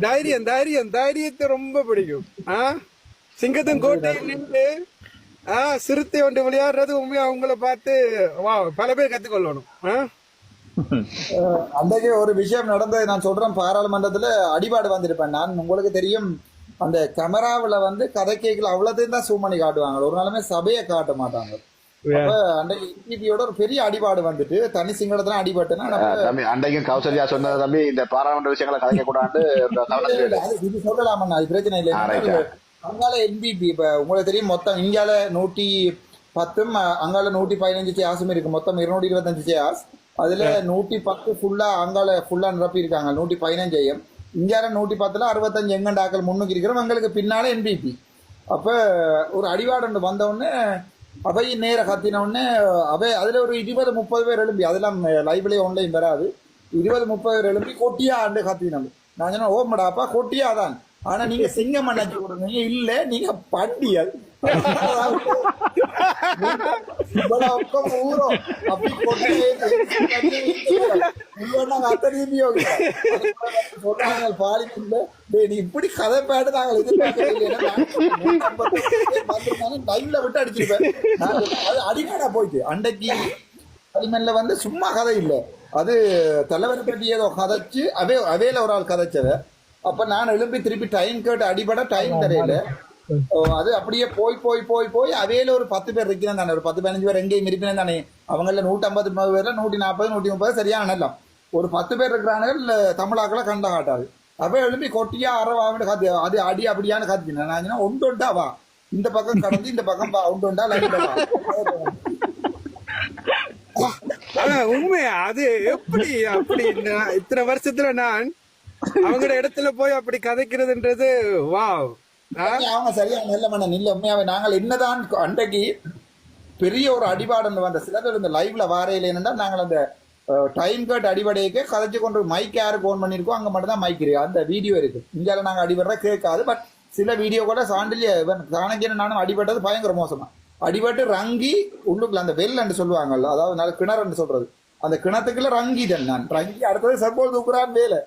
தைரியம் தைரியம் தைரியத்தை ரொம்ப பிடிக்கும். ஆ? சிங்கத்தின் கோட்டையில் நின்று ஆ சிறுத்தை ஒன்று விளையாடுறது உண்மையா? அவங்கள பார்த்து வா பல பேர் கத்துக்கொள்ளணும். ஆ? அன்றைக்கு ஒரு விஷயம் நடந்தது நான் சொல்றேன். பாராளுமன்றத்துல அடிபாடு வந்திருப்பேன் நான். உங்களுக்கு தெரியும் அந்த கேமராவுல வந்து கதை கேட்கல அவ்வளோத்தையும் தான் சூம் பண்ணி காட்டுவாங்க. ஒரு நாளுமே சபையை காட்ட மாட்டாங்க. அன்றைக்கு இபிபியோட ஒரு பெரிய அடிபாடு வந்துட்டு தனி சிங்களத்துல அடிபட்டுனா தம்பி அன்றைக்கும் கௌசல்யா சொன்னது தம்பி இந்த பாராளுமன்ற விஷயங்களை கலைக்க கூடாது அது இது சொல்லலாமண்ணா அது பிரச்சனை இல்லை. அங்கால என்பிபி இப்ப உங்களுக்கு தெரியும் மொத்தம் இங்கால நூற்றி பத்தும் அங்கால நூற்றி பதினஞ்சு சேஸும் இருக்கு. மொத்தம் இருநூற்றி இருபத்தஞ்சு சேஸ் அதுல நூற்றி பத்து ஃபுல்லா அங்கால ஃபுல்லா நிரப்பி இருக்காங்க நூற்றி பதினஞ்சையும் இங்கால நூற்றி பத்துல அறுபத்தஞ்சு எங்கண்டாக்கள் முன்னுக்கு இருக்கிறோம் எங்களுக்கு பின்னால என்பிபி அப்ப ஒரு அடிவாடு வந்த உடனே அவை நேர கத்தின உடனே அவை அதுல ஒரு இருபது முப்பது பேர் எழும்பி அதெல்லாம் லைவ்லயே ஆன்லைன் வராது. இருபது முப்பது பேர் எழும்பி கொட்டியா ஆண்டு கத்தினோம் நான் சொன்னேன் ஓமடாப்பா கொட்டியா தான். ஆனா நீங்க சிங்கம் அண்ணாச்சி கொடுங்க இல்ல நீங்க பண்டியல். இவ்வளவு பக்கம் ஊரும். அப்படி கொண்டு நாங்க அத்தனை சொல்றாங்க டேய் நீ இப்படி கதை பேட்டு நாங்கள் எதிர்பார்க்கல டைம்ல விட்டு அடிச்சிருப்பேன். அது அடிக்கடா போயிட்டு. அன்றைக்கு களிமண்ல வந்து சும்மா கதை இல்லை. அது தலைவர் பற்றி ஏதோ கதைச்சு அவே அவேல ஒரு ஆள் கதைச்சத. அப்ப நான் எழும்பி திருப்பி டைம் கேட்டு அடிபட டைம் தெரியல அது அப்படியே போய் போய் போய் போய் அவையில ஒரு பத்து பேர் இருக்கிறேன் தானே. ஒரு பத்து பதினஞ்சு பேர் எங்கேயும் இருப்பினேன் தானே. அவங்கள நூற்றம்பது பேர்ல நூற்றி நாற்பது நூற்றி முப்பது சரியான ஒரு பத்து பேர் இருக்கிறாங்க இல்ல தமிழாக்களை கண்ட காட்டாது. அப்ப எழுப்பி கொட்டியா அறவான்னு காத்து அது அடி அப்படியான்னு காத்துக்கினேன். நான் ஒன்று ஒண்டா வா. இந்த பக்கம் கடந்து இந்த பக்கம் வா. ஒன்று ஒண்டா ஆனா உண்மையா? அது எப்படி அப்படி இத்தனை வருஷத்துல நான் அவங்களோட இடத்துல போய் அப்படி கதைக்கிறதுன்றது வாவ் அவங்க சரியா நல்ல மன நில்ல. உண்மையாவே நாங்கள் என்னதான் அன்றைக்கு பெரிய ஒரு அடிபாடு வந்த சிலர் இந்த லைவ்ல வாரையில என்னன்னா நாங்கள் அந்த டைம் கட் அடிபடைக்கு கதைச்சு கொண்டு மைக் யாரு போன் பண்ணிருக்கோம் அங்க மட்டும் தான் மைக் இருக்கு. அந்த வீடியோ இருக்கு. இந்தியால நாங்க அடிபடுறா கேட்காது பட் சில வீடியோ கூட சாண்டிலே சாணக்கியன் நானும் அடிபட்டது பயங்கர மோசமா. அடிபட்டு ரங்கி உள்ளுக்குள்ள அந்த வெள்ளன்னு சொல்லுவாங்கல்ல அதாவது நல்ல கிணறுன்னு சொல்றது. அந்த கிணத்துக்குள்ள ரங்கிட்டேன் நான். ரங்கி அடுத்தது செப்போல் தூக்குறான் வேலை.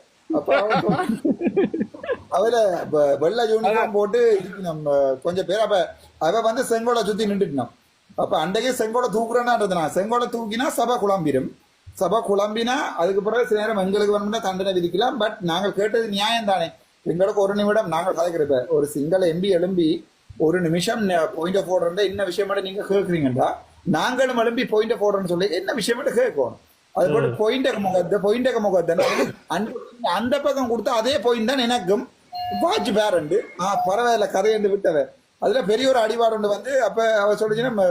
வ- வெள்ளை யூனிஃபார்ம் போட்டு இருக்கணும் கொஞ்சம் பேர். அப்ப அவ வந்து செங்கோலை சுத்தி நின்றுட்டோம் அப்ப அன்றைக்கே செங்கோலை தூக்குறேன்னா செங்கோலை தூக்கினா சபை குழம்பிடும் சபை குழம்பினா அதுக்கு பிறகு சில நேரம் எங்களுக்கு வேணும்னா தண்டனை விதிக்கலாம். பட் நாங்கள் கேட்டது நியாயம் தானே எங்களுக்கு ஒரு நிமிடம் நாங்கள் கதைக்கிறப்ப ஒரு சிங்கள எம்பி எழும்பி ஒரு நிமிஷம் பாயிண்ட் ஆஃப் ஆர்டர் என்ன விஷயம் நீங்க கேட்குறீங்கடா நாங்களும் எழும்பி பாயிண்ட் ஆஃப் ஆர்டர்னு சொல்லி என்ன விஷயம் கேட்கணும். அது போட்டு பாயிண்ட் முகத்தை பாயிண்ட் முகத்தை அந்த பக்கம் கொடுத்தா அதே பாயிண்ட் தான் எனக்கும். Watch parent. ஆ பரவாயில்ல கதையண்டு விட்டவன் அதுல பெரிய ஒரு அடிபாடு ஒன்று வந்து அப்ப அவ சொல்லிச்சுன்னா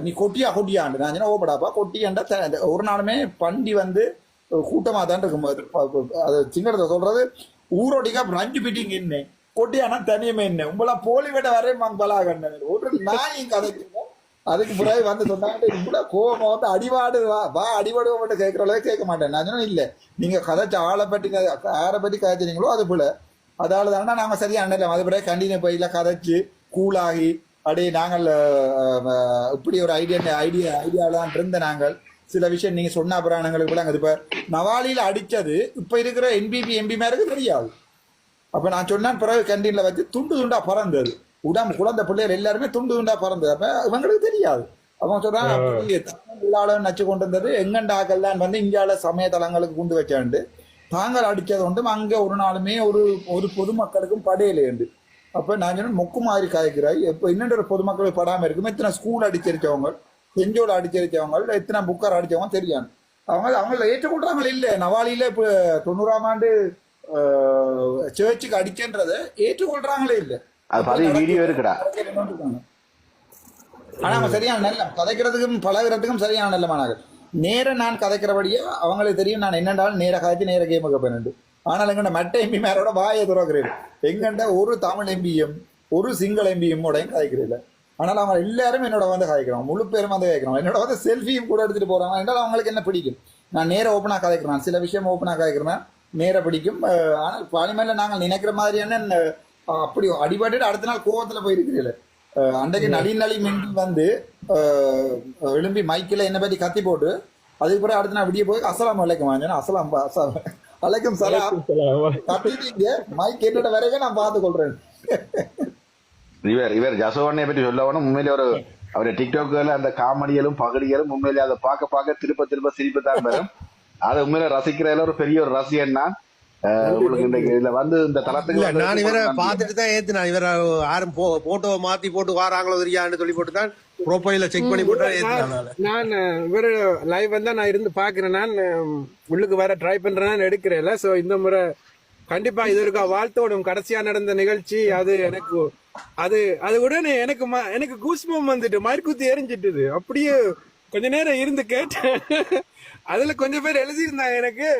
நீ கொட்டியா கொட்டியாண்டு. நான் ஓபடாப்பா கொட்டியாண்டா த- ஒரு நாளுமே பண்டி வந்து கூட்டமா தான் இருக்கும். அது சிங்களத்தை சொல்றது ஊரோடிக்கா அஞ்சு பிட்டிங் என்ன கொட்டியானா தனியுமே என்ன உங்களா போலி விட வரே மங்களா கண்ணன் ஒரு நாயும் கதைக்கு அதுக்கு பிறகு வந்து சொன்னாங்க இவ்வளவு கோபம் வந்து அடிபாடு வா வா அடிபாடு மட்டும் கேட்கற அளவுக்கு கேட்க மாட்டேன். நான் சொன்னேன் இல்ல நீங்க கதைச்ச ஆளை பற்றி கதை- யாரை பற்றி கதைச்சிங்களோ அது போல. அதால தானே நாங்க சரியா அண்ணலாம் அது பிறகு கண்டினியூ போயில கதைச்சு கூலாகி அப்படியே நாங்கள் இப்படி ஒரு ஐடியா ஐடியா ஐடியாலாம் இருந்த நாங்கள். சில விஷயம் நீங்க சொன்ன புராணங்களுக்கு கூட அது இப்ப நவாலியில அடிச்சது இப்ப இருக்கிற என்பிபி எம்பி மேருக்கு தெரியாது. அப்ப நான் சொன்னேன் பிறகு கேண்டீன்ல வச்சு துண்டு துண்டா பறந்தது. உடம்பு குழந்தை பிள்ளைகள் எல்லாருமே துண்டு துண்டா பறந்தது. அப்ப இவங்களுக்கு தெரியாது. அப்படி தமிழாளன் நச்சு கொண்டு வந்தது. எங்கண்டாக்கள் தான் வந்து இந்தியால சமய தலங்களுக்கு கொண்டு வச்சாண்டு தாங்கள் அடிச்சது ஒன்றும் அங்க ஒரு நாளுமே ஒரு ஒரு பொதுமக்களுக்கும் படையிலேண்டு அப்ப நான் சொன்னேன் மொக்கு மாதிரி காய்க்கிறாய். இப்போ இன்னொரு பொதுமக்களுக்கு படாம இருக்கும். எத்தனை ஸ்கூல் அடிச்சிருச்சவங்க செஞ்சோல் அடிச்சிருச்சவங்க எத்தனை புக்கர் அடிச்சவங்க தெரியாது. அவங்க அவங்கள ஏற்றுக்கொள்றாங்க. இல்ல நவாலியில இப்போ தொண்ணூறாம் ஆண்டு சர்ச்சுக்கு அடிச்சன்றத ஏற்றுக்கொள்றாங்களே இல்ல. அது பதிவு வீடியோ இருக்குடா. ஆனா அவங்க சரியான நல்ல கதைக்கிறதுக்கும் பழகுறதுக்கும் சரியான நல்ல மாணவர்கள் நேர நான் கதைக்கிறபடியே அவங்களுக்கு தெரியும் நான் என்னென்றாலும் நேர கதைச்சு நேர கேமுக்கு பண்ணிட்டு ஆனால் எங்கண்ட மற்ற எம்பி மேரோட வாயை துறக்கிறேன் எங்கண்ட ஒரு தமிழ் எம்பியும் ஒரு சிங்கள எம்பியும் உடையும் கதைக்கிறதில்ல ஆனால் அவங்க எல்லாரும் என்னோட வந்து கதைக்கிறோம் முழு பேரும் வந்து கேட்கிறோம் என்னோட வந்து செல்ஃபியும் கூட எடுத்துட்டு போறாங்க. என்றால் அவங்களுக்கு என்ன பிடிக்கும்? நான் நேர ஓப்பனா கதைக்கிறேன் சில விஷயம் ஓப்பனா கதைக்கிறேன் நேர பிடிக்கும். ஆனால் பாலிமேல நாங்கள் நினைக்கிற மாதிரியான அப்படி அடிபட்டு அடுத்த நாள் கோவத்துல போயிருக்கிறீர்கள் அன்றைக்கு நளி நளி மின்கள் வந்து எழும்பி மைக்கில் என்ன பற்றி கத்தி போட்டு அதுக்கு பிறகு அடுத்த நாள் விடிய போய் அசலாம் வலைக்கும் வாங்கினா அசலாம் அசலாம் அலைக்கும் சலாம் கட்டிட்டீங்க மைக் என்னோட வரைக்கும் நான் பார்த்து கொள்றேன். இவர் இவர் ஜசோவனை பற்றி சொல்ல வேணும் உண்மையிலே ஒரு அவருடைய டிக்டாக்ல அந்த காமெடிகளும் பகடிகளும் உண்மையிலே அதை பார்க்க பார்க்க திருப்ப திருப்ப சிரிப்பு தான் வரும். அதை உண்மையில ரசிக்கிறதுல ஒரு பெரிய ஒரு ரசிகன் தான் அஹ் உங்களுக்கு இன்றைக்கு இதுல வந்து இந்த தளத்துக்கு இல்ல வந்ததுக்கு நான் இவரை. பார்த்துட்டு தான் ஏத்துனேன் இவரை யாரும் போ போட்டோ மாத்தி போட்டு வாராங்களோ தெரியான்னு சொல்லி போட்டு தான் ப்ரொஃபைல செக் பண்ணி போட்டு நானு. இவர் லைவ் வந்தா நான் இருந்து பாக்குறேன் நான் உள்ளுக்கு வர ட்ரை பண்றேன் எடுக்கிறேன்ல. சோ இந்த முறை கண்டிப்பா இது இருக்கா? வாழ்த்தோடும் கடைசியா நடந்த நிகழ்ச்சி அது எனக்கு அது அது உடனே எனக்கு ம- எனக்கு கூஸ்பம் வந்துட்டு மறுக்குத்தி எரிஞ்சிட்டுது. அப்படியே கொஞ்ச நேரம் இருந்து கேட்டேன். அதுல கொஞ்சம் பேர் எழுதியிருந்தாங்க எனக்கு.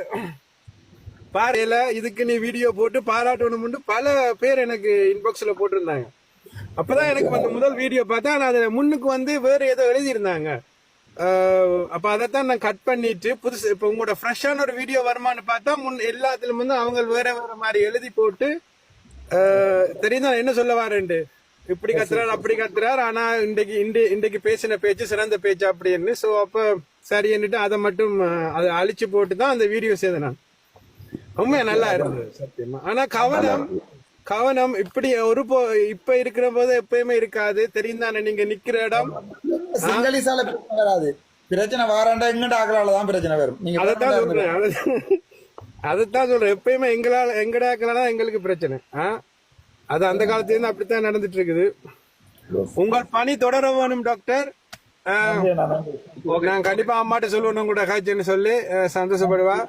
பாறையில இதுக்கு நீ வீடியோ போட்டு பாராட்டணும்னு பல பேர் எனக்கு இன்பாக்ஸ்ல போட்டிருந்தாங்க. அப்பதான் எனக்கு அந்த முதல் வீடியோ பார்த்தா நான் அதுல முன்னுக்கு வந்து வேற ஏதோ எழுதியிருந்தாங்க. அப்ப அதைத்தான் நான் கட் பண்ணிட்டு புதுசு இப்ப உங்களோட ஃப்ரெஷ்ஷான ஒரு வீடியோ வருமான்னு பார்த்தா முன் எல்லாத்துலயும் வந்து அவங்க வேற வேற மாதிரி எழுதி போட்டு அஹ் தெரியுதா? என்ன சொல்ல வரேன்ட்டு? இப்படி கத்துறாரு அப்படி கத்துறாரு ஆனா இன்றைக்கு இன்றைக்கு இன்றைக்கு பேசின பேச்சு சிறந்த பேச்சு அப்படின்னு. சோ அப்ப சரின்னுட்டு அதை மட்டும் அதை அழிச்சு போட்டு தான் அந்த வீடியோ செய்தேன் நான். உண்மையா நல்லா இருந்தது சத்தியமா. ஆனா கவனம் கவனம் இப்படி ஒரு போ இப்ப இருக்கிற போது எப்பயுமே இருக்காது. தெரியும் தானே நீங்க நிக்கிற இடம்? பிரச்சனை வராது. பிரச்சனை வாராண்டா எங்கிட்ட ஆக்கலால தான் பிரச்சனை வரும். நீங்க அதைத்தான் சொல்றேன். அது- அதைத்தான் சொல்றேன். எப்பயுமே எங்களால எங்கடாக்கலனா எங்களுக்கு பிரச்சனை. ஆ? அது அந்த காலத்துல இருந்து அப்படித்தான் நடந்துட்டு இருக்குது. உங்கள் பணி தொடர வேணும் டாக்டர். நான் கண்டிப்பா அம்மாட்ட சொல்லுவேன். கூட காய்ச்சல்னு சொல்லி சந்தோஷப்படுவா.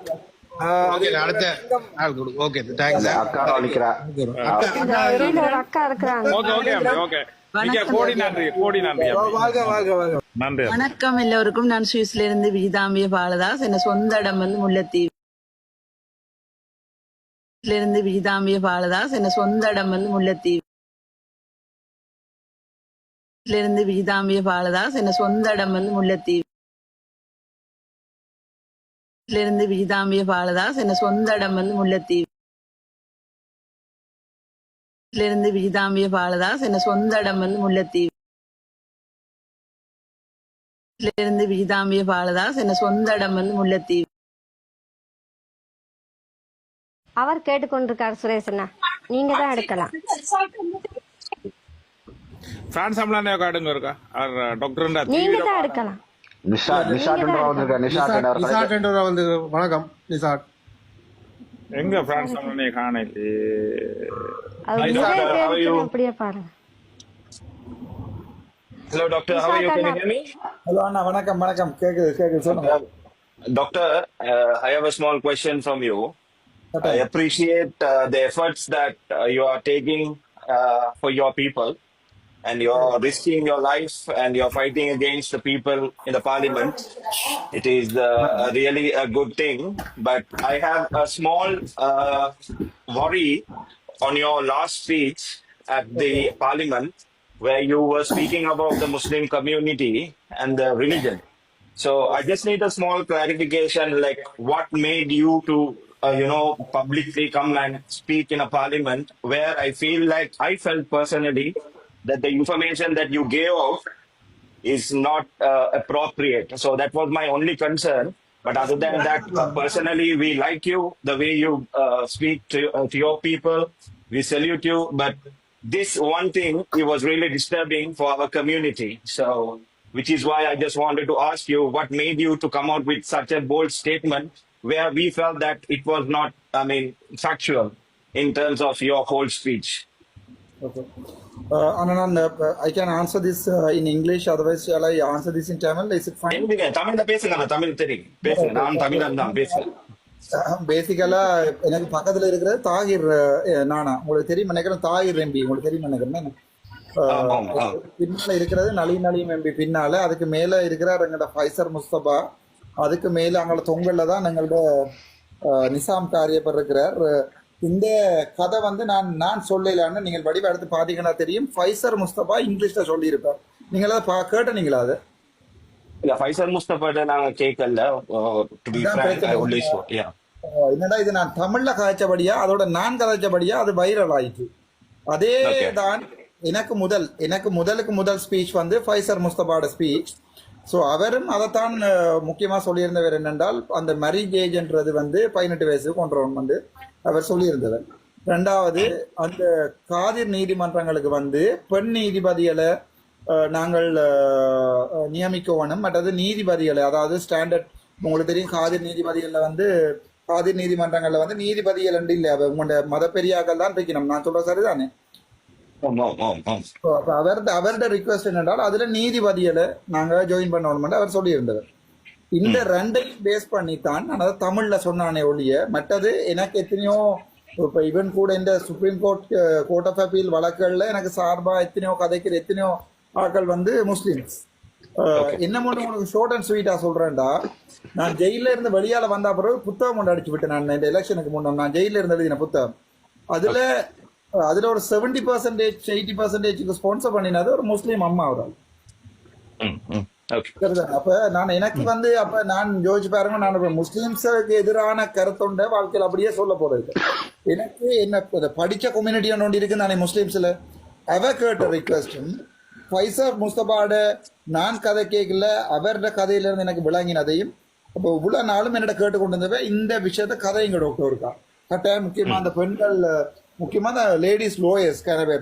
வணக்கம். எல்லோருக்கும். நான் சுவிஸ்ல இருந்து விஜிதாம்பிய பாலதாஸ். என் சொந்த இடம் வந்து முல்லைத்தீவு. இருந்து விஜிதாம்பிய பாலதாஸ். என் சொந்த இடம் வந்து முல்லைத்தீவு. இருந்து விஜிதாம்பிய பாலதாஸ். என் சொந்த இடம் வந்து முல்லைத்தீவு. இருந்து விஜிதாம்பிய பாலதாஸ் என் சொந்த இடம் வந்து முல்லைத்தீவு. இருந்து விஜிதாம்பிய பாலதாஸ் என் சொந்த இடம் வந்து முல்லைத்தீவு. இருந்து விஜிதாம்பிய பாலதாஸ் என் சொந்த இடம் வந்து முல்லைத்தீவு. அவர் கேட்டுக்கொண்டிருக்கார் சுரேஷனா நீங்க தான் எடுக்கலாம். பிரான்ஸ் அம்லானே காடுங்க இருக்கா? டாக்டர் நீங்க தான் எடுக்கலாம். நிஷாட் நிஷாட் வந்து வணக்கம் நிசாட் எங்க பிரான்ஸ் அம்லானே காணலே. How are you? Can you hear me? Hello அண்ணா வணக்கம் வணக்கம் கேக்குது கேக்குது சொல்லுங்க uh, I have a small question from you. I appreciate uh, the efforts that uh, you are taking uh, for your people and you're risking your life and you're fighting against the people in the parliament. It is uh, really a good thing. But I have a small uh, worry on your last speech at the parliament where you were speaking about the Muslim community and the religion. So I just need a small clarification, like what made you to, uh, you know, publicly come and speak in a parliament where I feel like I felt personally that the information that you gave out is not uh, appropriate. So that was my only concern. But other than that, personally, we like you, the way you uh, speak to, uh, to your people. We salute you. But this one thing, it was really disturbing for our community. So, which is why I just wanted to ask you what made you to come out with such a bold statement where we felt that it was not, I mean, factual in terms of your whole speech. Okay. Uh, Anand, uh, I can answer this uh, in English. Otherwise, shall I answer this in Tamil? Is it fine? தமிழ்ல பேசுங்க தமிழ் தெரியும் பேசுங்க நான் தமிழன் தான் பேசுறேன் பேசிக்கலா எனக்கு பக்கத்துல இருக்கிறது தாகிர் நானா உங்களுக்கு தெரியும் நினைக்கிறேன் தாகிர் எம்பி உங்களுக்கு தெரியும் நினைக்கிறேன். பின்னால இருக்கிறது நளின் நலிம் எம்பி பின்னால அதுக்கு மேல இருக்கிறார் எங்களோட ஃபைசர் முஸ்தபா அதுக்கு மேல அங்களோட தொங்கல்ல தான் எங்களோட நிசாம் காரியப்பர் இருக்கிறார் இந்த கதை வந்து நான் நான் சொல்லலான்னு நீங்கள் வடிவ எடுத்து பாத்தீங்கன்னா தெரியும். ஃபைசர் முஸ்தபா இங்கிலீஷ்ல சொல்லியிருப்பார். நீங்கள் அதை பா கேட்டனீங்களா அது? இல்ல ஃபைசல் முஸ்தபாட்ட நாங்க கேட்கல. என்னடா இது நான் தமிழ்ல கதைச்சபடியா அதோட நான் கதைச்சபடியா அது வைரல் ஆயிட்டு. அதே. தான் எனக்கு முதல் எனக்கு முதலுக்கு முதல் ஸ்பீச் வந்து ஃபைசர் முஸ்தபாட ஸ்பீச் ஸோ அவரும் அதைத்தான் முக்கியமாக முக்கியமா சொல்லியிருந்தவர் என்னென்றால் அந்த மரிஜ் ஏஜ்ன்றது வந்து பதினெட்டு வயசு கொண்டவன் வந்து அவர் சொல்லியிருந்தவர். ரெண்டாவது அந்த காதிர் நீதிமன்றங்களுக்கு வந்து பெண் நீதிபதிகளை நாங்கள் நியமிக்கவனும் மற்றது நீதிபதிகளை அதாவது ஸ்டாண்டர்ட் உங்களுக்கு தெரியும் காதிர் நீதிபதிகள்ல வந்து காதிர் நீதிமன்றங்கள்ல வந்து நீதிபதிகள் ரெண்டு இல்லை. உங்களோட மத பெரியாக்கள் தான் இருக்கணும். நான் சொல்ற சரிதானே? அவரது அவருடைய ரிக்வஸ்ட் என்னென்றால் அதுல நீதிபதிகளை நாங்க ஜாயின் பண்ணணும் அவர் சொல்லியிருந்தவர் இந்த ரெண்டையும் பேஸ் பண்ணித்தான் நான் அதை தமிழ்ல சொன்னானே ஒழிய மற்றது எனக்கு எத்தனையோ இப்ப இவன் கூட இந்த supreme court court of appeal வழக்குகள்ல எனக்கு சார்பா எத்தனையோ கதைக்கிற எத்தனையோ ஆட்கள் வந்து முஸ்லிம்ஸ். என்ன மட்டும் உனக்கு ஷார்ட் அண்ட் ஸ்வீட்டா சொல்றேன்டா நான் ஜெயில இருந்து வெளியால வந்த பிறகு புத்தகம் ஒன்று அடிச்சு விட்டேன் நான் இந்த எலெக்ஷனுக்கு முன்ன நான் ஜெயில இருந்து எழுதின புத்தகம். அதுல அதுல ஒரு செவன்டி பர்சன்டேஜ் எயிட்டி பர்சன்டேஜ்க்கு ஸ்பான்சர் பண்ணினது ஒரு முஸ்லீம் அம்மா சரிதான். அப்ப நான் எனக்கு வந்து அப்ப நான் யோசிச்சு பாருங்க நான் முஸ்லிம்ஸுக்கு எதிரான கருத்துண்ட வாழ்க்கையில் அப்படியே சொல்ல போறது எனக்கு என்ன படிச்ச கம்யூனிட்டி ஒன்று இருக்கு நானே முஸ்லிம்ஸ்ல? அவ கேட்ட ரிக்வஸ்டும் ஃபைசர் முஸ்தபாட நான் கதை கேட்கல அவரோட கதையில இருந்து எனக்கு விளங்கினதையும் அப்போ இவ்வளவு நாளும் என்னோட கேட்டுக்கொண்டு இருந்தவ இந்த விஷயத்த கதைங்க டாக்டர் இருக்கா கட்டாயம் முக்கியமா அந்த பெண்கள் முக்கியமாக அந்த லேடிஸ் லோயர்ஸ் கனவே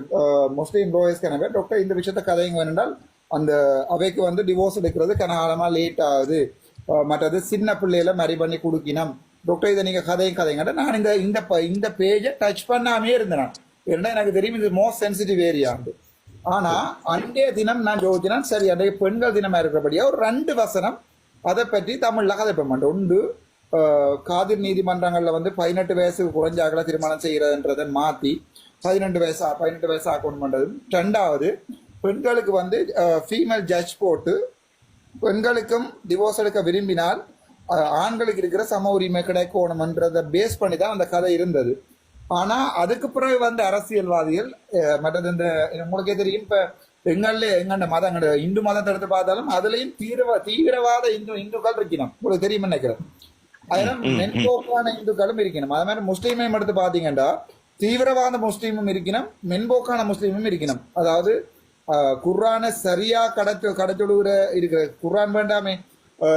முஸ்லீம் லோயர்ஸ் கனவே டாக்டர் இந்த விஷயத்த கதைங்க வேணுண்டால் அந்த அவைக்கு வந்து டிவோர்ஸ் எடுக்கிறது கனகாலமாக லேட் ஆகுது. மற்றது சின்ன பிள்ளையில மரி பண்ணி கொடுக்கினோம். டாக்டர் இதை நீங்கள் கதையும் கதைங்க நான் இந்த இந்த இந்த பேஜை டச் பண்ணாமே இருந்தேன் நான். ஏன்னா எனக்கு தெரியும் இது மோஸ்ட் சென்சிட்டிவ் ஏரியாண்டு ஆனால் அன்றைய தினம் நான் யோசிச்சேன் சரி அன்றைய பெண்கள் தினமாக இருக்கிறபடியா ஒரு ரெண்டு வசனம் அதை பற்றி தமிழில் கதைப்ப மாட்டேன் உண்டு காதிர் நீதிமன்றங்கள்ல வந்து பதினெட்டு வயசுக்கு குறைஞ்சாக்களை திருமணம் செய்கிறதுன்றதை மாத்தி பதினெட்டு வயசா பதினெட்டு வயசு ஆக்கணும் பண்றது. ரெண்டாவது பெண்களுக்கு வந்து ஃபீமேல் ஜட்ஜ் போட்டு பெண்களுக்கும் டிவோர்ஸ் எடுக்க விரும்பினால் ஆண்களுக்கு இருக்கிற சம உரிமை கிடைக்கணும்ன்றத பேஸ் பண்ணி தான் அந்த கதை இருந்தது. ஆனா அதுக்கு பிறகு வந்த அரசியல்வாதிகள் மற்றது இந்த உங்களுக்கே தெரியும் இப்ப எங்கள்ல எங்கண்ட மதம் எங்கட இந்து மதத்தை எடுத்து பார்த்தாலும் அதுலயும் தீவிர தீவிரவாத இந்து இந்துக்கள் இருக்கணும். உங்களுக்கு தெரியும் நினைக்கிறேன். அதெல்லாம் மென்போக்கான இந்துக்களும் இருக்கணும். அது மாதிரி முஸ்லீமையும் எடுத்து பாத்தீங்கன்னா தீவிரவாத முஸ்லீமும் இருக்கணும் மென்போக்கான முஸ்லீமும் இருக்கணும். அதாவது குர்ஆனை சரியா கடத்து கடத்தொழுகிற இருக்கிற குர்ஆன் வேண்டாமே.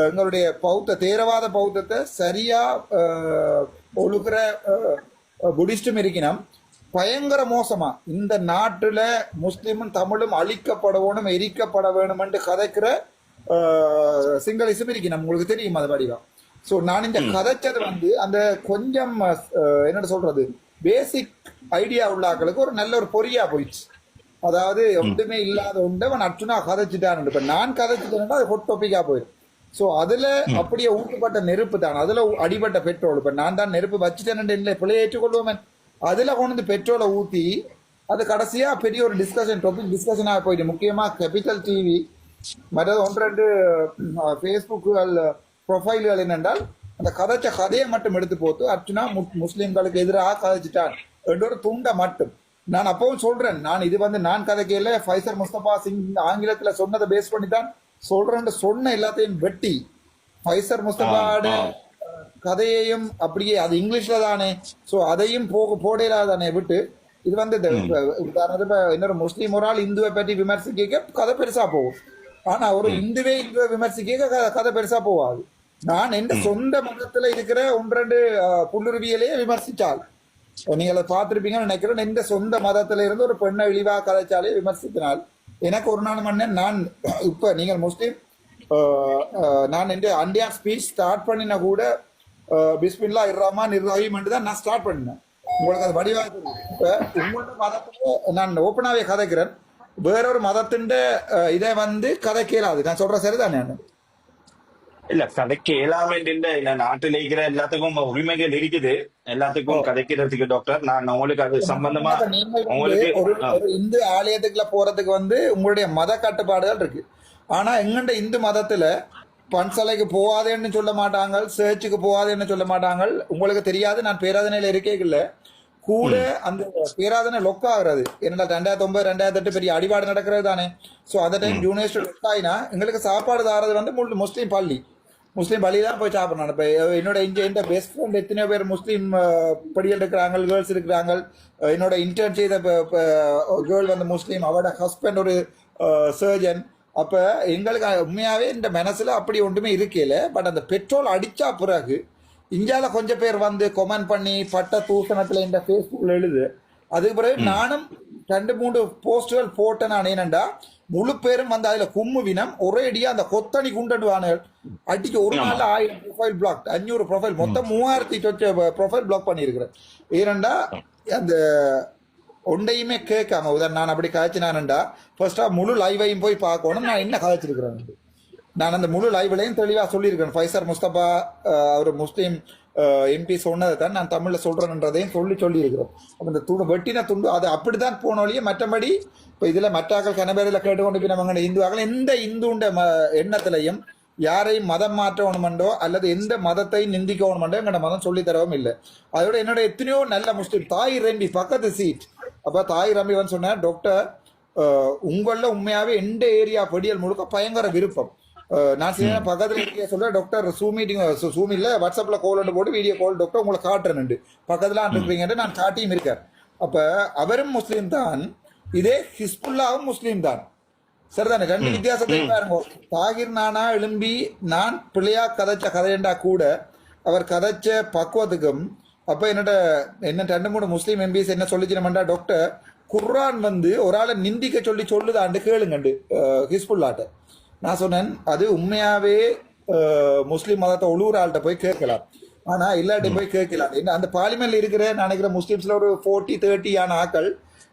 எங்களுடைய பௌத்த தேரவாத பௌத்தத்தை சரியா ஆஹ், புடிஸ்டும் இருக்கணும். பயங்கர மோசமா. இந்த நாட்டுல முஸ்லிமும் தமிழும் அழிக்கப்பட வேணும் எரிக்கப்பட வேணும் என்று கதைக்கிற சிங்களிசம் இருக்கணும். உங்களுக்கு தெரியும் அது வடிவா சோ நான் இந்த கதைச்சது வந்து அந்த கொஞ்சம் என்னோட சொல்றது பேசிக் ஐடியா உள்ள ஆட்களுக்கு ஒரு நல்ல ஒரு பொறியா போயிடுச்சு. அதாவது ஒன்றுமே இல்லாத ஒன்று அவன் அட்டுனா கதைச்சிட்டான் இப்ப நான் கதைச்சிட்டேன்னா அது ஹொட் டாபிக்கா போயிடும். சோ அதுல அப்படியே ஊட்டப்பட்ட நெருப்பு தான். அதுல அடிபட்ட பெட்ரோல் இப்ப நான் தான் நெருப்பு வச்சுட்டேன் இல்லை பிள்ளைய ஏற்றுக்கொள்வோமே. அதுல கொண்டு வந்து பெட்ரோலை ஊத்தி அது கடைசியா பெரிய ஒரு டிஸ்கஷன் டாபிக் டிஸ்கஷனாக போயிட்டு முக்கியமா கேபிட்டல் டிவி மற்றது ஒன்று ரெண்டு ஃபேஸ்புக்குகள் ப்ரொஃபைல்கள் என்னென்றால் அந்த கதைச்ச கதையை மட்டும் எடுத்து போட்டு அர்ச்சுனா முஸ்லிம்களுக்கு எதிராக கதைச்சிட்டான். என்ற ஒரு துண்டை மட்டும். நான் அப்பவும் சொல்றேன் நான் இது வந்து நான் கதைக்கையில ஃபைசர் முஸ்தபா சிங் ஆங்கிலத்துல சொன்னதை பேஸ் பண்ணி தான் சொல்றேன்னு சொன்ன எல்லாத்தையும் வெட்டி ஃபைசர் முஸ்தபாட கதையையும் அப்படியே அது இங்கிலீஷ்ல தானே சோ அதையும் போக போடையில தானே விட்டு இது வந்து உதாரணத்துக்கு இன்னொரு முஸ்லீம் ஒரு ஆள் இந்துவை பற்றி விமர்சிக்க கதை பெருசா போகும். ஆனா ஒரு இந்துவே இந்துவை விமர்சிக்க கதை பெருசா போகாது. நான் எந்த சொந்த மதத்துல இருக்கிற ஒன்றெண்டு புல்லுருவியலையே விமர்சிச்சால் நீங்க அதை பார்த்திருப்பீங்கன்னு நினைக்கிறேன். எந்த சொந்த மதத்துல இருந்து ஒரு பெண்ணை இழிவா கதைச்சாலே விமர்சித்தினால். எனக்கு ஒரு நாள் மன்னன் நான் இப்ப நீங்கள் முஸ்லீம் நான் இந்த அண்டியா ஸ்பீச் ஸ்டார்ட் பண்ணின கூட பிஸ்மில்லா இர்ரஹ்மான் இர்ரஹீம் தான் நான் ஸ்டார்ட் பண்ணினேன். உங்களுக்கு அது வடிவாக. இப்ப உங்களோட மதத்துல நான் ஓப்பனாவே கதைக்கிறேன். வேறொரு மதத்தின் இதை வந்து கதை கேளாது நான் சொல்ற சரிதானே? நான் இல்ல கதைக்கு இயலாம இல்ல இல்ல நாட்டுல இருக்கிற எல்லாத்துக்கும் உரிமைகள் இருக்குது எல்லாத்துக்கும் கதைக்கிறதுக்கு டாக்டர் நான் உங்களுக்கு அது சம்பந்தமா உங்களுக்கு ஒரு இந்து ஆலயத்துக்குள்ள போறதுக்கு வந்து உங்களுடைய மத கட்டுப்பாடுகள் இருக்கு ஆனா எங்கண்ட இந்து மதத்துல பன்சலைக்கு போகாதேன்னு சொல்ல மாட்டாங்க சேர்ச்சுக்கு போகாதேன்னு சொல்ல மாட்டாங்க உங்களுக்கு தெரியாது நான் பேராதனையில இருக்கேங்கல்ல கூட அந்த பேராதனை லொக் ஆகுறது என்னடா ரெண்டாயிரத்தி ஒன்பது ரெண்டாயிரத்தி எட்டு பெரிய அடிபாடு நடக்கிறது தானே சோ அந்த டைம் யூனிவர்சிட்டி லொக் எங்களுக்கு சாப்பாடு தாரது வந்து முஸ்லீம் பள்ளி முஸ்லீம் பள்ளி தான் போய் சாப்பிடணும். இப்போ என்னோட இங்க எந்த பெஸ்ட் ஃப்ரெண்ட் எத்தனையோ பேர் முஸ்லீம் படிகள் இருக்கிறாங்க கேர்ள்ஸ் இருக்கிறாங்க என்னோட இன்டர்ன் செய்த கேர்ள் வந்து முஸ்லீம். அவரோட ஹஸ்பண்ட் ஒரு சர்ஜன் அப்ப எங்களுக்கு உண்மையாவே இந்த மனசுல அப்படி ஒன்றுமே இருக்கல பட் அந்த பெட்ரோல் அடிச்சா பிறகு இந்தியால கொஞ்சம் பேர் வந்து கொமெண்ட் பண்ணி பட்ட தூசணத்துல இந்த ஃபேஸ்புக்ல எழுது. அதுக்கு பிறகு நானும் ரெண்டு மூணு போஸ்டுகள் போட்டேன். நான் என்னண்டா முழு பேரும் வந்து அதுல கும்முவினம் ஒரே அடியா அந்த கொத்தணி குண்டடு வானல் அடிச்சு ஒரு நாள்ல ஆயிரம் ப்ரொஃபைல் பிளாக் அஞ்சூறு ப்ரொஃபைல் மொத்தம் மூவாயிரத்தி சொச்ச ப்ரொஃபைல் பிளாக் பண்ணியிருக்கிறேன். ஏனண்டா அந்த ஒன்றையுமே கேட்காம உதாரணம் நான் அப்படி காய்ச்சினான்டா ஃபர்ஸ்டா முழு லைவையும் போய் பார்க்கணும் நான் என்ன காய்ச்சிருக்கிறேன்? நான் அந்த முழு லைவ்லையும் தெளிவா சொல்லியிருக்கேன். ஃபைசர் முஸ்தபா அவர் முஸ்லீம் எம்பி சொன்னதை தான் நான் தமிழில் சொல்கிறேன்ன்றதையும் சொல்லி சொல்லியிருக்கிறோம். அப்போ இந்த துண்டு வெட்டின துண்டு அது அப்படி தான் போனோலியே மற்றபடி இப்போ இதில் மற்றாக்கள் கனபேரில் கேட்டுக்கொண்டு போய் நம்ம இந்துவாக்கள் எந்த இந்துண்ட ம எண்ணத்திலையும் யாரையும் மதம் மாற்றணுமெண்டோ அல்லது எந்த மதத்தையும் நிந்திக்கணுமெண்டோ எங்களோட மதம் சொல்லி தரவும் இல்லை. அதோட என்னோட எத்தனையோ நல்ல முஸ்லீம் தாய் ரம்பி பக்கத்து சீட். அப்போ தாய் ரம்பி வந்து சொன்ன டாக்டர் உங்களில் உண்மையாகவே எந்த ஏரியா படியல் முழுக்க பயங்கர விருப்பம். நான் நேரம் பக்கத்துல இருக்க சொல்ல டாக்டர் சூ மீட்டிங் சூம் இல்ல வாட்ஸ்அப்ல கால் போட்டு வீடியோ கால் டாக்டர் உங்களை காட்டுறேன் பக்கத்துல அனுப்புறீங்கன்னு நான் காட்டியும் இருக்கேன். அப்ப அவரும் முஸ்லீம் தான் இதே ஹிஸ்புல்லாவும் முஸ்லீம் தான். சரிதானே? ரெண்டு வித்தியாசத்தை பாருங்க. தாகிர் நானா எழும்பி நான் பிள்ளையா கதைச்ச கதையண்டா கூட அவர் கதைச்ச பக்குவத்துக்கும் அப்ப என்னோட என்ன ரெண்டு மூணு முஸ்லீம் எம்பிஸ் என்ன சொல்லிச்சினமெண்டா டாக்டர் குர்ஆன் வந்து ஒரு ஆளை நிந்திக்க சொல்லி சொல்லுதாண்டு கேளுங்கண்டு ஹிஸ்புல்லாட்ட. நான் சொன்னேன் அது உண்மையாவே முஸ்லீம் மதத்தை உழுவுற ஆள்கிட்ட போய் கேட்கலாம். ஆனா இல்லாட்டி போய் கேட்கலாம். என்ன அந்த பார்லிமெண்ட்ல இருக்கிற நினைக்கிற முஸ்லீம்ஸ்ல ஒரு ஃபோர்ட்டி தேர்ட்டியான ஆக்கள்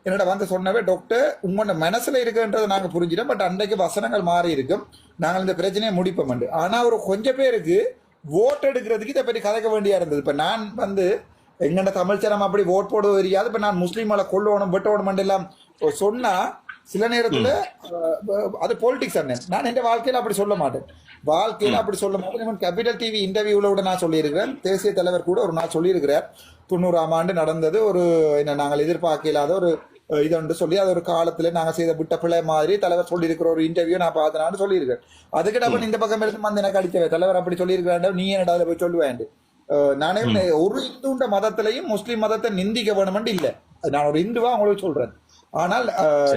என்னோட வந்து சொன்னவே டாக்டர் உங்களோட மனசுல இருக்குன்றதை நாங்க புரிஞ்சிட்டோம். பட் அன்றைக்கு வசனங்கள் மாறி இருக்கும் நாங்கள் இந்த பிரச்சனையை முடிப்போம் ஆனா ஒரு கொஞ்சம் பேருக்கு ஓட் எடுக்கிறதுக்கு இதை பற்றி கதைக்க வேண்டியா இருந்தது. இப்ப நான் வந்து எங்கண்ட தமிழ் அப்படி ஓட் போடுவது தெரியாது. இப்ப நான் முஸ்லீம்களை கொள்ளணும் வெட்டணும் எல்லாம் சொன்னா சில நேரத்துல அது பொலிட்டிக்ஸ் அண்ணன் நான் என் வாழ்க்கையில அப்படி சொல்ல மாட்டேன். வாழ்க்கையில அப்படி சொல்ல மாட்டேன். கேபிட்டல் டிவி இன்டர்வியூல கூட நான் சொல்லியிருக்கிறேன். தேசிய தலைவர் கூட ஒரு நாள் சொல்லியிருக்கிறார். தொண்ணூறாம் ஆண்டு நடந்தது ஒரு என்ன நாங்கள் எதிர்பார்க்க இல்லாத ஒரு அஹ், இது ஒன்று சொல்லி அது ஒரு காலத்துல நாங்க செய்த விட்ட பிள்ளை மாதிரி தலைவர் சொல்லியிருக்கிற ஒரு இன்டர்வியூ நான் பார்த்தேன்னு சொல்லியிருக்கேன் அதுக்கிட்ட அப்ப இந்த பக்கம் இருந்து வந்து எனக்கு அடிச்சவே தலைவர் அப்படி சொல்லியிருக்கிறாண்ட நீ என்னடா அதுல போய் சொல்லுவேன் நானே ஒரு இந்துண்ட மதத்திலையும் முஸ்லீம் மதத்தை நிந்திக்க வேணுமென்று இல்லை. அது நான் ஒரு இந்துவா உங்களுக்கு சொல்றேன். ஆனால்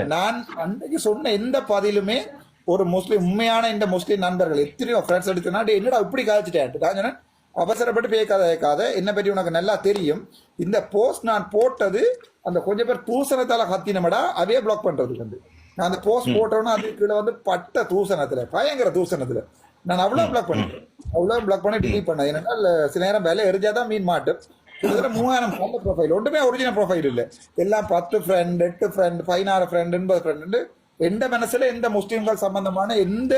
நான் அன்றைக்கு சொன்ன எந்த பதிலுமே ஒரு முஸ்லீம் உண்மையான இந்த முஸ்லீம் நண்பர்கள் எத்தனையோ ஃப்ரெண்ட்ஸ் எடுத்துனா "டேய், என்னடா இப்படி காய்ச்சிட்டேன் நான் சொன்னேன். அவசரப்பட்டு பேக்காத கேட்காத என்னை பற்றி உனக்கு நல்லா தெரியும். இந்த போஸ்ட் நான் போட்டது அந்த கொஞ்சம் பேர் தூசணத்தால கத்தினமடா அதே பிளாக் பண்றதுக்கு வந்து. நான் அந்த போஸ்ட் போட்டோன்னா அது கீழே வந்து பட்ட தூசணத்துல பயங்கர தூசணத்துல. நான் அவ்வளவு பிளாக் பண்ணிட்டேன் அவ்வளவு பிளாக் பண்ணி delete பண்ணேன். ஏன்னா சில நேரம் வேலை எரிஞ்சாதான் மீன் மாட்டும். மூவாயிரம் நல்ல ப்ரொஃபைல் ஒன்றுமே ஒரிஜினல் ப்ரொஃபைல் இல்லை. எல்லாம் பத்து ஃப்ரெண்ட் எட்டு ஃப்ரெண்ட் பதினாறு ஃப்ரெண்ட் எண்பது ஃப்ரெண்ட் எந்த மனசுல எந்த முஸ்லீம்கள் சம்பந்தமான எந்த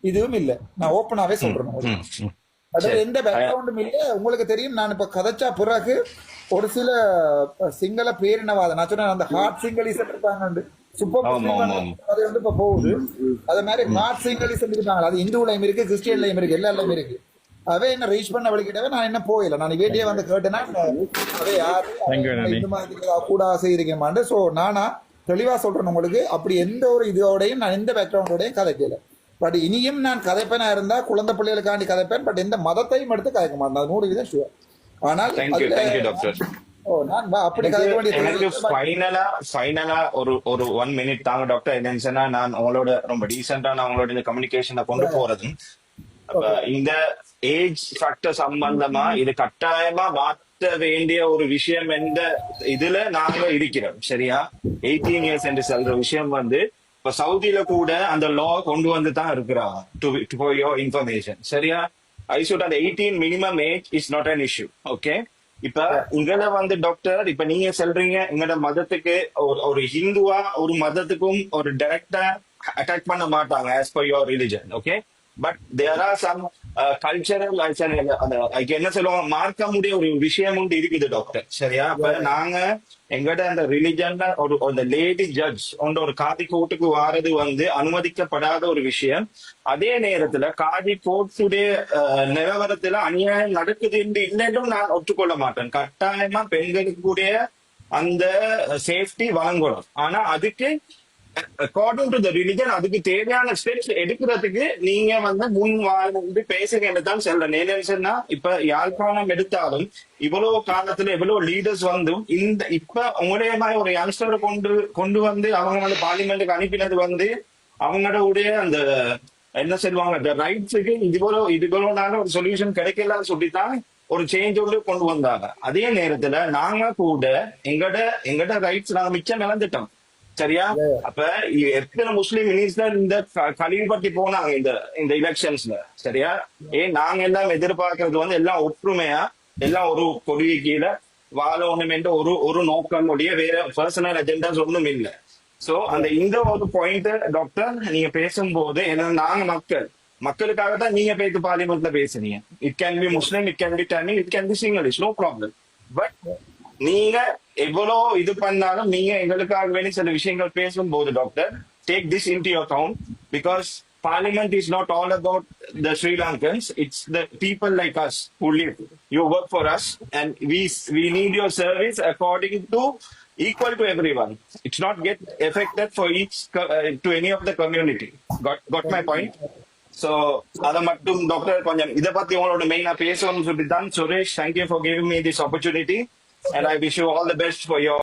இதுவும் இல்லை. நான் ஓப்பனாவே சொல்றேன். அதாவது எந்த பேக்ரவுண்டும் இல்ல. உங்களுக்கு தெரியும் நான் இப்ப கதைச்சா பிறகு ஒரு சில சிங்கள பேரினவாதம். நான் சொன்னேன் அந்த ஹார்ட் சிங்களிசம் இருப்பாங்க சூப்பர். அது வந்து இப்ப போகுது. அது மாதிரி ஹார்ட் சிங்களிசம் இருப்பாங்க அது இந்துலையும் இருக்கு கிறிஸ்டியன்லையும் இருக்கு எல்லாருலயும் இருக்கு. அவே என்ன ரீச் பண்ண வழிகிட்டவே நான் என்ன போயில நான் வேண்டியே வந்து கேட்டேன்னா அவே யாரு. இந்த மாதிரி கூட செய்திருக்கேன் சோ நானா தெளிவா சொல்றேன் உங்களுக்கு. அப்படி எந்த ஒரு இதோடையும் நான் எந்த பேக்ரவுண்டோடையும் கதைக்கல. பட் இனியும் நான் கதைப்பேனா இருந்தா குழந்தை பிள்ளைகளுக்காண்டி கதைப்பேன். பட் எந்த மதத்தையும் எடுத்து கதைக்க மாட்டேன். அது நூறு விதம் ஷுவர் ஆனால் ஒரு ஒரு ஒன் மினிட் தாங்க டாக்டர் என்னன்னு நான் உங்களோட ரொம்ப டீசெண்டா நான் உங்களோட இந்த கம்யூனிகேஷனை கொண்டு போறது அப்ப இந்த ஏஜ் ஃபேக்டர் சம்பந்தமா இது கட்டாயமா மாற்ற வேண்டிய ஒரு விஷயம் எந்த இதுல நாங்க இருக்கிறோம். சரியா? எயிட்டீன் இயர்ஸ் என்று சொல்ற விஷயம் வந்து இப்ப சவுதியில கூட அந்த லா கொண்டு வந்து தான் இருக்கிறாங்க டு ஃபார் யோர் இன்ஃபர்மேஷன் சரியா? ஐ சுட் அந்த eighteen minimum age is not an issue okay இப்ப இங்கட வந்து டாக்டர் இப்ப நீங்க சொல்றீங்க எங்கட மதத்துக்கு ஒரு ஒரு ஹிந்துவா ஒரு மதத்துக்கும் ஒரு டைரக்டா அட்டாக் பண்ண மாட்டாங்க as per your religion okay but there are some cultural என்ன சொல்லுவாங்க மார்க்க முடிய ஒரு விஷயம் உண்டு இருக்குது டாக்டர் சரியா? அப்ப நாங்க எங்கட அந்த ரிலிஜன்ல ஒரு அந்த லேடி ஜட்ஜ் ஒன்ற ஒரு காதி கோர்ட்டுக்கு வாரது வந்து அனுமதிக்கப்படாத ஒரு விஷயம். அதே நேரத்துல காதி கோர்ட்டுடைய நிலவரத்துல அநியாயம் நடக்குது என்று இல்லைன்றும் நான் ஒத்துக்கொள்ள மாட்டேன். கட்டாயமா பெண்களுக்கு கூடிய அந்த சேஃப்டி வழங்கணும். ஆனா அதுக்கு அக்கார்டிங் டு த ரிலிஜன் அதுக்கு தேவையான ஸ்டெப்ஸ் எடுக்கிறதுக்கு நீங்க வந்து முன் வாழ்ந்து பேசுங்க தான் சொல்றேன். என்னன்னு சொன்னா இப்ப யாழ்ப்பாணம் எடுத்தாலும் இவ்வளவு காலத்துல எவ்வளவு லீடர்ஸ் வந்தும் இந்த இப்ப உங்களுடைய மாதிரி ஒரு யங்ஸ்டரை கொண்டு கொண்டு வந்து அவங்க வந்து பார்லிமெண்ட்டுக்கு அனுப்பினது வந்து அவங்களுடைய உடைய அந்த என்ன சொல்லுவாங்க இந்த ரைட்ஸுக்கு இதுபோல இதுபோல ஒரு சொல்யூஷன் கிடைக்கலன்னு சொல்லித்தான் ஒரு சேஞ்ச் ஒன்று கொண்டு வந்தாங்க. அதே நேரத்துல நாங்க கூட எங்கட எங்கட ரைட்ஸ் நாங்க மிச்சம் இழந்துட்டோம். சரியா? அப்ப எத்தனை முஸ்லிம் மினிஸ்டர் இந்த கழிவுபட்டு போனாங்க இந்த இந்த எலெக்ஷன்ஸ்ல சரியா? ஏன் நாங்க எல்லாம் எதிர்பார்க்கறது வந்து எல்லாம் ஒற்றுமையா எல்லாம் ஒரு கொடிய கீழே வாழணும் என்ற ஒரு ஒரு நோக்கமுடைய வேற பர்சனல் அஜெண்டாஸ் ஒண்ணும் இல்லை. சோ அந்த இந்த ஒரு பாயிண்ட் டாக்டர் நீங்க பேசும்போது ஏன்னா நாங்க மக்கள். மக்களுக்காக தான் நீங்க பேசி பார்லிமெண்ட்ல பேசுறீங்க it can be Muslim it can be Tamil it can be single no problem but நீங்க எவ்வளோ இது பண்ணாலும் நீங்க எங்களுக்காக வேண்டி சில விஷயங்கள் பேசும்போது doctor take this into your count because parliament is not all about the Sri Lankans it's the people like us who live. You work for us and we we need your service according to equal to everyone. It's not get affected for each co- uh, to any of the community. Got got my point? So அத மட்டும் doctor கொஞ்சம் இத பத்தி உங்களோட மெயினா பேசணும்னு சொல்லி தான் Suresh thank you for giving me this opportunity and I wish you all the best for your